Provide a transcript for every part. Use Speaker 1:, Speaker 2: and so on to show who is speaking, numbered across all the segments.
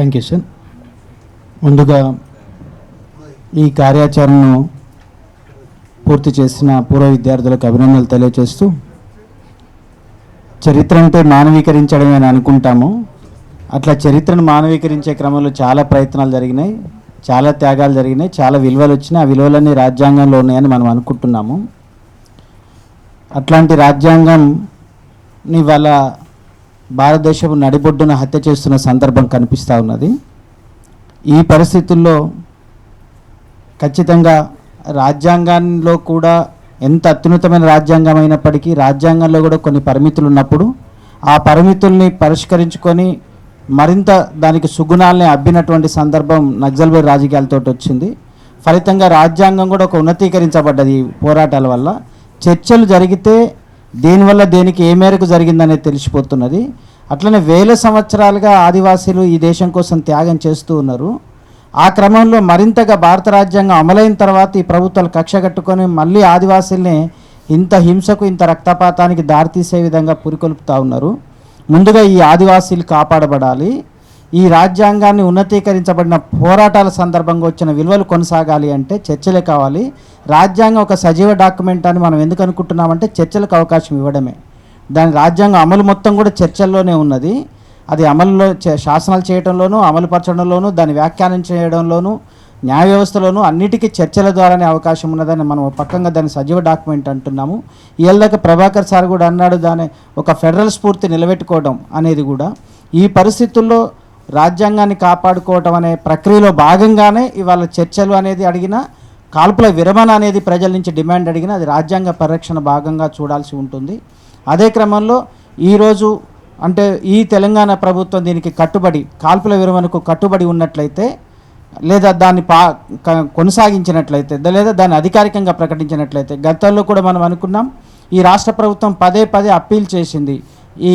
Speaker 1: Thank you sir. ముందుగా ఈ కార్యాచరణను పూర్తి చేసిన పూర్వ విద్యార్థులకు అభినందనలు తెలియజేస్తూ చరిత్ర అంటే మానవీకరించడమే అని అనుకుంటాము. అట్లా చరిత్రను మానవీకరించే క్రమంలో చాలా ప్రయత్నాలు జరిగినాయి చాలా త్యాగాలు జరిగినాయి చాలా విలువలు వచ్చినాయి. ఆ విలువలన్నీ రాజ్యాంగంలో ఉన్నాయని మనం అనుకుంటున్నాము. అట్లాంటి రాజ్యాంగం ఇవాళ భారతదేశం నడిబొడ్డున హత్య చేస్తున్న సందర్భం కనిపిస్తూ ఉన్నది. ఈ పరిస్థితుల్లో ఖచ్చితంగా రాజ్యాంగంలో కూడా ఎంత అత్యున్నతమైన రాజ్యాంగం అయినప్పటికీ రాజ్యాంగంలో కూడా కొన్ని పరిమితులు ఉన్నప్పుడు ఆ పరిమితుల్ని పరిష్కరించుకొని మరింత దానికి సుగుణాలని అబ్బినటువంటి సందర్భం నక్సల్బేర్ రాజకీయాలతో వచ్చింది. ఫలితంగా రాజ్యాంగం కూడా ఒక ఉన్నతీకరించబడ్డది ఈ పోరాటాల వల్ల. చర్చలు జరిగితే దేనివల్ల దేనికి ఏ మేరకు జరిగిందనేది తెలిసిపోతున్నది. అట్లనే వేల సంవత్సరాలుగా ఆదివాసీలు ఈ దేశం కోసం త్యాగం చేస్తూ ఉన్నారు. ఆ క్రమంలో మరింతగా భారత రాజ్యాంగం అమలైన తర్వాత ఈ ప్రభుత్వాలు కక్ష కట్టుకొని మళ్ళీ ఆదివాసీల్ని ఇంత హింసకు ఇంత రక్తపాతానికి దారితీసే విధంగా పురికొల్పుతా ఉన్నారు. ముందుగా ఈ ఆదివాసీలు కాపాడబడాలి. ఈ రాజ్యాంగాన్ని ఉన్నతీకరించబడిన పోరాటాల సందర్భంగా వచ్చిన విలువలు కొనసాగాలి అంటే చర్చలే కావాలి. రాజ్యాంగం ఒక సజీవ డాక్యుమెంట్ అని మనం ఎందుకు అనుకుంటున్నామంటే చర్చలకు అవకాశం ఇవ్వడమే. దాని రాజ్యాంగం అమలు మొత్తం కూడా చర్చల్లోనే ఉన్నది. అది అమలులో చే- శాసనాలు చేయడంలోనూ అమలుపరచడంలోనూ దాన్ని వ్యాఖ్యానం చేయడంలోనూ న్యాయ వ్యవస్థలోనూ అన్నిటికీ చర్చల ద్వారానే అవకాశం ఉన్నదని మనం ఒక పక్కంగా దాన్ని సజీవ డాక్యుమెంట్ అంటున్నాము. ఇళ్ళకి ప్రభాకర్ సార్ కూడా అన్నాడు దాని ఒక ఫెడరల్ స్ఫూర్తి నిలబెట్టుకోవడం అనేది కూడా. ఈ పరిస్థితుల్లో రాజ్యాంగాన్ని కాపాడుకోవటం అనే ప్రక్రియలో భాగంగానే ఇవాళ చర్చలు అనేది అడిగినా కాల్పుల విరమణ అనేది ప్రజల నుంచి డిమాండ్ అడిగినా అది రాజ్యాంగ పరిరక్షణ భాగంగా చూడాల్సి ఉంటుంది. అదే క్రమంలో ఈరోజు అంటే ఈ తెలంగాణ ప్రభుత్వం దీనికి కట్టుబడి కాల్పుల విరమణకు కట్టుబడి ఉన్నట్లయితే లేదా దాన్ని పా క- కొనసాగించినట్లయితే లేదా దాన్ని అధికారికంగా ప్రకటించినట్లయితే గతంలో కూడా మనం అనుకున్నాం ఈ రాష్ట్ర ప్రభుత్వం పదే పదే అప్పీల్ చేసింది. ఈ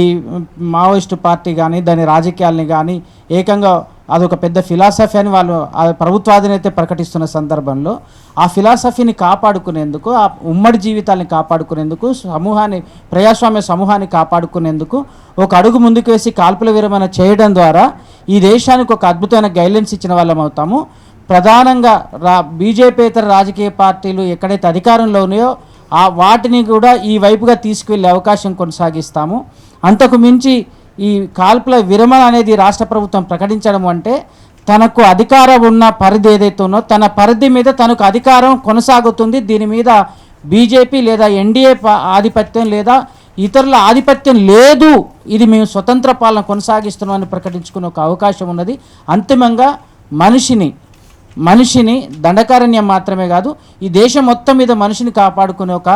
Speaker 1: మావోయిస్టు పార్టీ కానీ దాని రాజకీయాలని కానీ ఏకంగా అదొక పెద్ద ఫిలాసఫీ అని వాళ్ళు ఆ ప్రభుత్వాధినేత ప్రకటిస్తున్న సందర్భంలో ఆ ఫిలాసఫీని కాపాడుకునేందుకు ఆ ఉమ్మడి జీవితాన్ని కాపాడుకునేందుకు సమూహాన్ని ప్రజాస్వామ్య సమూహాన్ని కాపాడుకునేందుకు ఒక అడుగు ముందుకు వేసి కాల్పుల విరమణ చేయడం ద్వారా ఈ దేశానికి ఒక అద్భుతమైన గైడ్లైన్స్ ఇచ్చిన వాళ్ళం అవుతాము. ప్రధానంగా రా బీజేపీతర రాజకీయ పార్టీలు ఎక్కడైతే అధికారంలో ఉన్నాయో ఆ వాటిని కూడా ఈ వైపుగా తీసుకువెళ్ళే అవకాశం కొనసాగిస్తాము. అంతకు మించి ఈ కాల్పుల విరమణ అనేది రాష్ట్ర ప్రభుత్వం ప్రకటించడం అంటే తనకు అధికారం ఉన్న పరిధి ఏదైతే ఉన్నో తన పరిధి మీద తనకు అధికారం కొనసాగుతుంది. దీని మీద బీజేపీ లేదా ఎన్డీఏ ఆధిపత్యం లేదా ఇతరుల ఆధిపత్యం లేదు. ఇది మేము స్వతంత్ర పాలన కొనసాగిస్తున్నామని ప్రకటించుకునే ఒక అవకాశం ఉన్నది. అంతిమంగా మనిషిని మనిషిని దండకారణ్యం మాత్రమే కాదు ఈ దేశం మొత్తం మీద మనిషిని కాపాడుకునే ఒక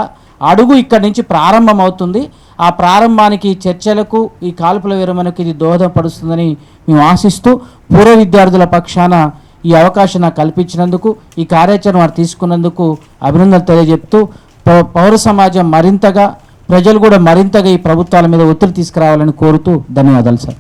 Speaker 1: అడుగు ఇక్కడి నుంచి ప్రారంభమవుతుంది. ఆ ప్రారంభానికి చర్చలకు ఈ కాల్పుల విరమణకు ఇది దోహదపడుతుందని మేము ఆశిస్తూ పూర్వ విద్యార్థుల పక్షాన ఈ అవకాశం నాకు కల్పించినందుకు ఈ కార్యాచరణ వారు తీసుకున్నందుకు అభినందనలు తెలియజెప్తూ పౌ- పౌర సమాజం మరింతగా ప్రజలు కూడా మరింతగా ఈ ప్రభుత్వాల మీద ఒత్తిడి తీసుకురావాలని కోరుతూ ధన్యవాదాలు సార్.